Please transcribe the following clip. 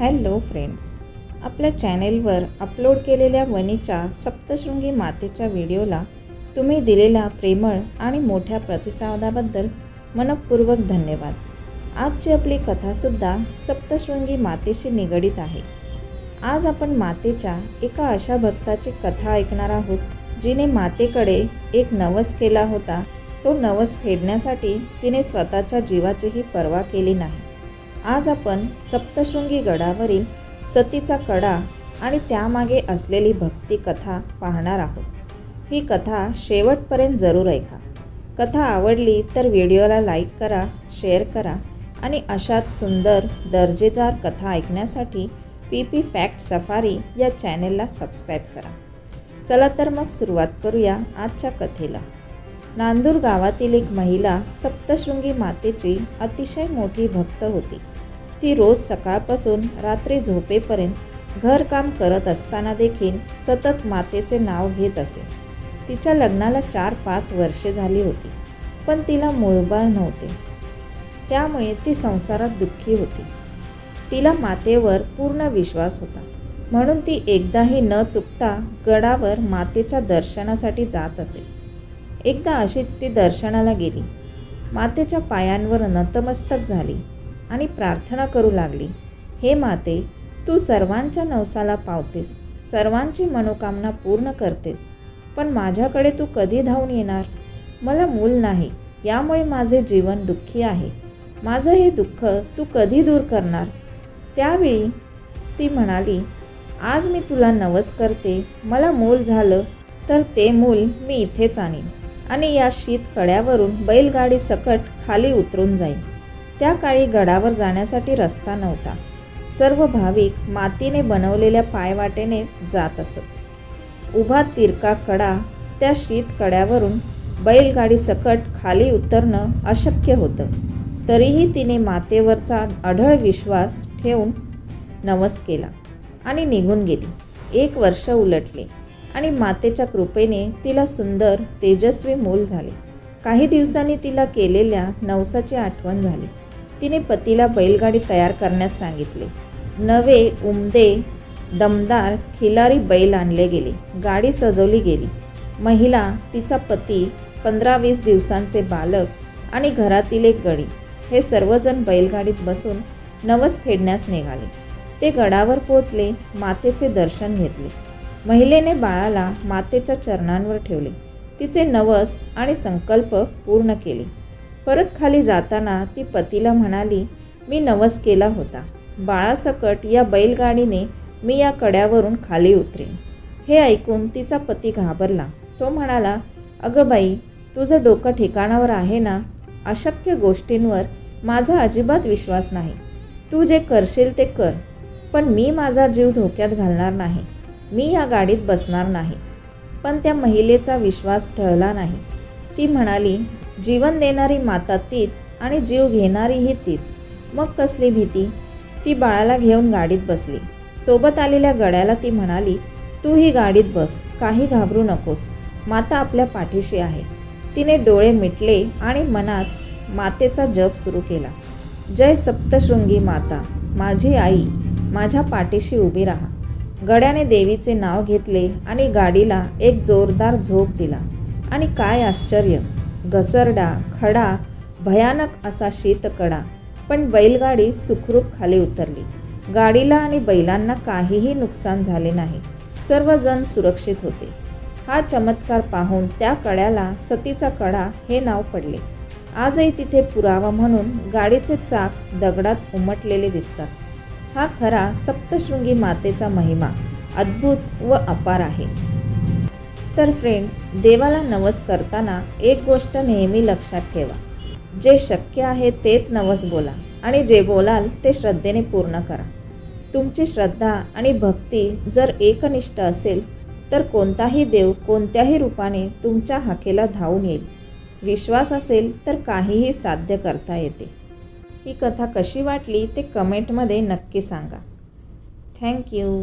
Hello friends आपल्या चॅनेलवर upload केलेल्या वनीच्या सप्तशृंगी मातेच्या व्हिडिओला तुम्ही दिलेल्या प्रेमळ आणि मोठ्या प्रतिसादाबद्दल मनपूर्वक धन्यवाद. आजची आपली कथासुद्धा सप्तशृंगी मातेशी निगडीत आहे. आज आपण मातेच्या एका अशा भक्ताची कथा ऐकणार आहोत जिने मातेकडे एक नवस केला होता. तो नवस फेडण्यासाठी तिने स्वतःच्या जीवाचीही पर्वा केली नाही. आज आपण सप्तशृंगी गडावरील सतीचा कडा आणि त्यामागे असलेली भक्ती कथा पाहणार आहोत. ही कथा शेवटपर्यंत जरूर ऐका. कथा आवडली तर व्हिडिओला लाईक करा शेअर करा आणि अशाच सुंदर दर्जेदार कथा ऐकण्यासाठी पी पी फॅक्ट सफारी या चॅनेलला सबस्क्राईब करा. चला तर मग सुरुवात करूया आजच्या कथेला. नांदूर गावातील एक महिला सप्तशृंगी मातेची अतिशय मोठी भक्त होती. ती रोज सकाळपासून रात्री झोपेपर्यंत घरकाम करत असताना देखील सतत मातेचे नाव घेत असे. तिच्या लग्नाला चार पाच वर्षे झाली होती पण तिला मूळबाळ नव्हते. त्यामुळे ती संसारात दुःखी होती. तिला मातेवर पूर्ण विश्वास होता. म्हणून ती एकदाही न चुकता गडावर मातेच्या दर्शनासाठी जात असे. एकदा अशीच ती दर्शनाला गेली. मातेच्या पायांवर नतमस्तक झाली. आणि प्रार्थना करू लागली. हे माते तू सर्वांच्या नवसाला पावतेस. सर्वांची मनोकामना पूर्ण करतेस. पण माझ्याकडे तू कधी धावून येणार? मला मूल नाही. यामुळे माझे जीवन दुःखी आहे. माझं हे दुःख तू कधी दूर करणार? त्यावेळी ती म्हणाली आज मी तुला नवस करते. मला मूल झालं तर ते मूल मी इथेच आणीन. आणि या शीत कड्यावरून बैलगाडी सकट खाली उतरून जाईल त्या काळी गडावर जाण्यासाठी रस्ता नव्हता. सर्व भाविक मातीने बनवलेल्या पायवाटेने जात असत. उभा तिरका कडा त्या शीत कड्यावरून बैलगाडी सकट खाली उतरणं अशक्य होतं. तरीही तिने मातेवरचा अढळ विश्वास ठेवून नवस केला आणि निघून गेली. एक वर्ष उलटले आणि मातेच्या कृपेने तिला सुंदर तेजस्वी मूल झाले. काही दिवसांनी तिला केलेल्या नवसाची आठवण झाली. तिने पतीला बैलगाडी तयार करण्यास सांगितले. नवे उमदे दमदार खिलारी बैल आणले गेले. गाडी सजवली गेली. महिला तिचा पती पंधरा वीस दिवसांचे बालक आणि घरातील एक गडी. हे सर्वजण बैलगाडीत बसून नवस फेडण्यास निघाले. ते गडावर पोचले मातेचे दर्शन घेतले. महिलेने बाळाला मातेच्या चरणांवर ठेवले. तिचे नवस आणि संकल्प पूर्ण केले. परत खाली जाताना ती पतीला म्हणाली मी नवस केला होता. बाळासकट या बैलगाडीने मी या कड्यावरून खाली उतरेन. हे ऐकून तिचा पती घाबरला. तो म्हणाला अगं बाई तुझं डोकं ठिकाणावर आहे ना? अशक्य गोष्टींवर माझा अजिबात विश्वास नाही. तू जे करशील ते कर पण मी माझा जीव धोक्यात घालणार नाही. मी या गाडीत बसणार नाही. पण त्या महिलेचा विश्वास ठरला नाही. ती म्हणाली जीवन देणारी माता तीच आणि जीव घेणारीही तीच. मग कसली भीती? ती बाळाला घेऊन गाडीत बसली. सोबत आलेल्या गड्याला ती म्हणाली तू ही गाडीत बस काही घाबरू नकोस. माता आपल्या पाठीशी आहे. तिने डोळे मिटले आणि मनात मातेचा जप सुरू केला. जय सप्तशृंगी माता माझी आई माझ्या पाठीशी उभी राहा. गड्याने देवीचे नाव घेतले आणि गाडीला एक जोरदार झोप दिला. आणि काय आश्चर्य! घसरडा खडा भयानक असा शीतकडा. पण बैलगाडी सुखरूप खाली उतरली. गाडीला आणि बैलांना काहीही नुकसान झाले नाही. सर्वजण सुरक्षित होते. हा चमत्कार पाहून त्या कड्याला सतीचा कडा हे नाव पडले. आजही तिथे पुरावा म्हणून गाडीचे चाक दगडात उमटलेले दिसतात. हा खरा सप्तशृंगी मातेचा महिमा अद्भुत व अपार आहे. तर फ्रेंड्स देवाला नवस करताना एक गोष्ट नेहमी लक्षात ठेवा. जे शक्य आहे तेच नवस बोला आणि जे बोलाल ते श्रद्धेने पूर्ण करा. तुमची श्रद्धा आणि भक्ती जर एकनिष्ठ असेल तर कोणताही देव कोणत्याही रूपाने तुमच्या हाकेला धावून येईल. विश्वास असेल तर काहीही साध्य करता येते. ही कथा कशी वाटली ते कमेंटमध्ये नक्की सांगा. थँक्यू